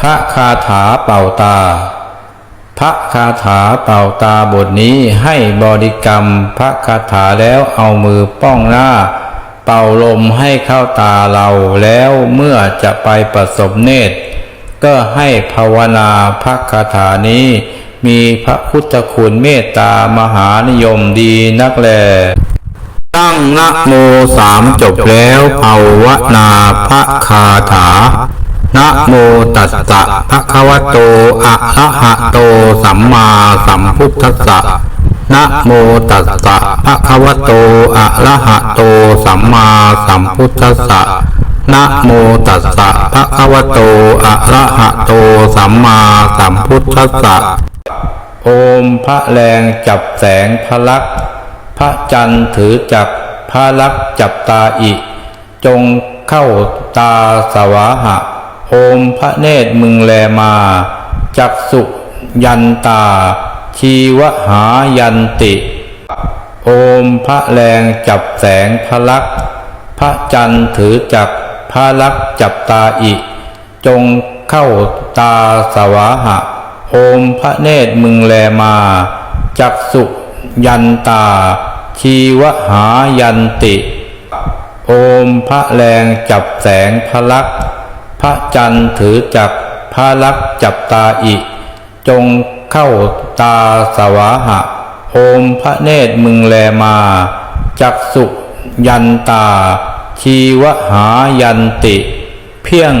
พระคาถาเป่าตา พระคาถาเป่าตาบทนี้ให้บริกรรมพระคาถาแล้วเอามือป้องหน้า เป่าลมให้เข้าตาเราแล้วเมื่อจะไปประสบเนตร ก็ให้ภาวนาพระคาถานี้ มีพระพุทธคุณเมตตามหานิยมดีนักแลตั้งนะโมสามจบแล้วภาวนาพระคาถา นะโมตัสสะภะคะวะโต อะระหะโต สัมมาสัมพุทธัสสะนะโมตัสสะภะคะวะโต อะระหะโต สัมมาสัมพุทธัสสะนะโมตัสสะภะคะวะโต อะระหะโต สัมมาสัมพุทธัสสะโอมพระแรงจับแสงพระลักษณ์พระจันทร์ถือจับพระลักษณ์จับตาอิ จงเข้าตาสวาหะ โอมพระเนตรมึงแลมา จักสุยันตา ชีวหายันติ โอมพระแรงจับแสงพระลักษ์พระจันทร์ถือจักพระลักษ์จับตาอิ จงเข้าตาสวาหะ โอมพระเนตรมึงแลมา จักสุยันตา ชีวหายันติ โอมพระแรงจับแสงพระลักษ์ พระจันทร์ถือจักพระลักษ์จับตาอิ จงเข้าตาสวาหะ โอมพระเนตรมึงแลมา จักสุยันตา ชีวหายันติ เพียง